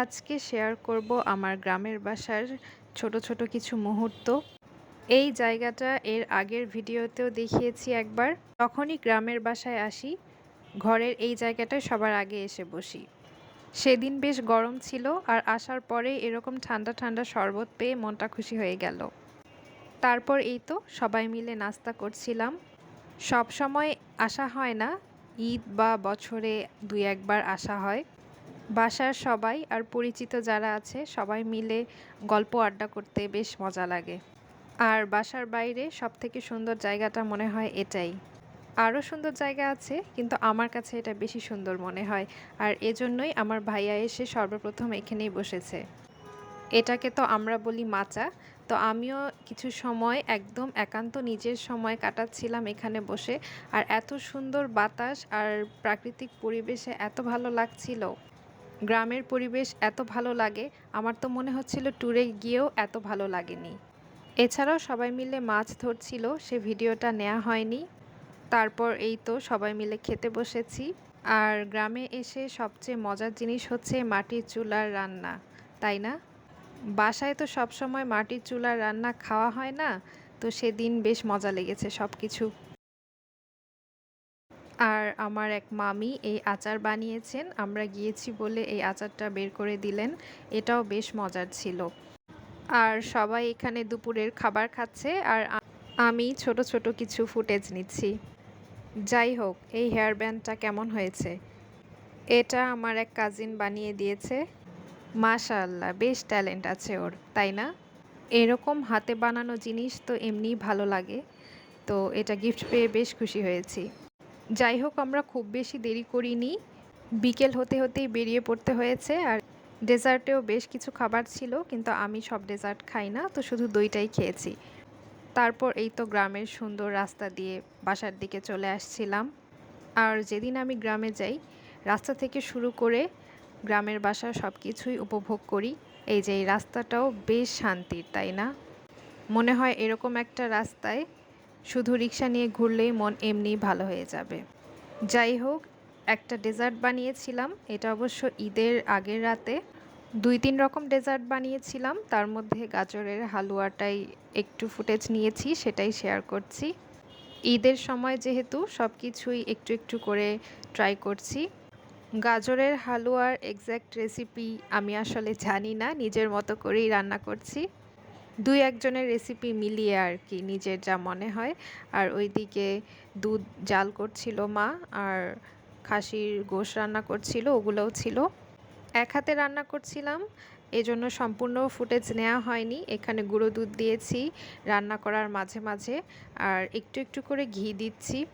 আজকে শেয়ার করব আমার গ্রামের বাসার ছোট ছোট কিছু মুহূর্ত। এই জায়গাটা এর আগের ভিডিওতেও দেখিয়েছি একবার। তখনই গ্রামের বাসায় আসি, ঘরের এই জায়গাটায় সবার আগে এসে বসি। সেদিন বেশ গরম ছিল আর আসার পরে এরকম ঠান্ডা ঠান্ডা শরবত পেয়ে মনটা খুশি হয়ে গেল। তারপর এই তো সবাই মিলে নাস্তা করছিলাম। সব সময় আসা হয় না, ঈদ বা বছরে দুই একবার আসা হয়। বাসার সবাই আর পরিচিত যারা আছে, সবাই মিলে গল্প আড্ডা করতে বেশ মজা লাগে। আর বাসার বাইরে সব থেকে সুন্দর জায়গাটা মনে হয় এটাই। আরও সুন্দর জায়গা আছে, কিন্তু আমার কাছে এটা বেশি সুন্দর মনে হয়। আর এজন্যই আমার ভাইয়া এসে সর্বপ্রথম এখানেই বসেছে। এটাকে তো আমরা বলি মাচা। তো আমিও কিছু সময় একদম একান্ত নিজের সময় কাটাচ্ছিলাম এখানে বসে। আর এত সুন্দর বাতাস আর প্রাকৃতিক পরিবেশে এত ভালো লাগছিল। গ্রামের পরিবেশ এত ভালো লাগে, আমার তো মনে হচ্ছিল ট্যুরে গিয়েও এত ভালো লাগেনি। এছাড়াও সবাই মিলে মাছ ধরছিল, সে ভিডিওটা নেওয়া হয়নি। তারপর এই তো সবাই মিলে খেতে বসেছি। আর গ্রামে এসে সবচেয়ে মজার জিনিস হচ্ছে মাটির চুলার রান্না, তাই না? বাসায় তো সবসময় মাটির চুলার রান্না খাওয়া হয় না, তো সেদিন বেশ মজা লেগেছে সব কিছু আর আমার এক মামি এই আচার বানিয়েছেন। আমরা গিয়েছি বলে এই আচারটা বের করে দিলেন। এটাও বেশ মজার ছিল। আর সবাই এখানে দুপুরের খাবার খাচ্ছে আর আমি ছোট ছোট কিছু ফুটেজ নিচ্ছি। যাই হোক, এই হেয়ার ব্যান্ডটা কেমন হয়েছে? এটা আমার এক কাজিন বানিয়ে দিয়েছে। মাশাল্লাহ বেশ ট্যালেন্ট আছে ওর, তাই না? এরকম হাতে বানানো জিনিস তো এমনিই ভালো লাগে। তো এটা গিফট পেয়ে বেশ খুশি হয়েছি। যাই হোক আমরা খুব বেশি দেরি করিনি। বিকেল হতে হতেই বেরিয়ে পড়তে হয়েছে আর ডেজার্টেও বেশ কিছু খাবার ছিল, কিন্তু আমি সব ডেজার্ট খাই না, তো শুধু দইটাই খেয়েছি। তারপর এই তো গ্রামের সুন্দর রাস্তা দিয়ে বাসার দিকে চলে আসছিলাম। আর যেদিন আমি গ্রামে যাই, রাস্তা থেকে শুরু করে গ্রামের বাসা সব কিছুই উপভোগ করি। এই যে এই রাস্তাটাও বেশ শান্তির, তাই না? মনে হয় এরকম একটা রাস্তায় শুধু রিক্সা নিয়ে ঘুরলেই মন এমনিই ভালো হয়ে যাবে। যাই হোক, একটা ডেজার্ট বানিয়েছিলাম, এটা অবশ্য ঈদের আগের রাতে। দুই তিন রকম ডেজার্ট বানিয়েছিলাম, তার মধ্যে গাজরের হালুয়াটাই একটু ফুটেজ নিয়েছি, সেটাই শেয়ার করছি। ঈদের সময় যেহেতু সব কিছুই একটু একটু করে ট্রাই করছি। গাজরের হালুয়ার এক্স্যাক্ট রেসিপি আমি আসলে জানি না, নিজের মতো করেই রান্না করছি। দুই একজনের রেসিপি মিলিয়ে আর কি নিজের যা মনে হয়। আর ওইদিকে দুধ জাল করছিল মা আর খাসির গোশ রান্না করছিল, ওগুলোও ছিল। এক হাতে রান্না করছিলাম, এজন্য সম্পূর্ণ ফুটেজ নেওয়া হয়নি। এখানে গুঁড়ো দুধ দিয়েছি, রান্না করার মাঝে মাঝে। আর একটু একটু করে ঘি দিচ্ছি।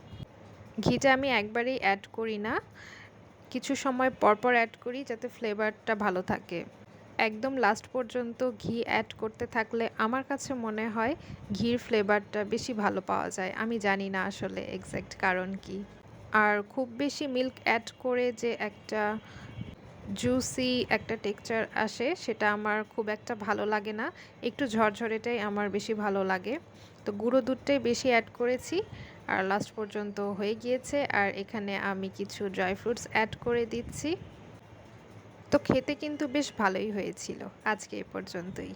ঘিটা আমি একবারেই অ্যাড করি না। কিছু সময় পরপর অ্যাড করি যাতে ফ্লেভারটা ভালো থাকে। একদম লাস্ট পর্যন্ত ঘি অ্যাড করতে থাকলে আমার কাছে মনে হয় ঘির ফ্লেভারটা বেশি ভালো পাওয়া যায়। আমি জানি না আসলে এক্স্যাক্ট কারণ কি। আর খুব বেশি মিল্ক অ্যাড করে যে একটা জুসি একটা টেক্সচার আসে, সেটা আমার খুব একটা ভালো লাগে না। একটু ঝরঝরেটাই আমার বেশি ভালো লাগে। তো গুঁড়ো দুধটাই বেশি অ্যাড করেছি, আর লাস্ট পর্যন্ত হয়ে গিয়েছে। আর এখানে আমি কিছু ড্রাই ফ্রুটস অ্যাড করে দিচ্ছি। তো খেতে কিন্তু বেশ ভালোই হয়েছিল। আজকে এ পর্যন্তই।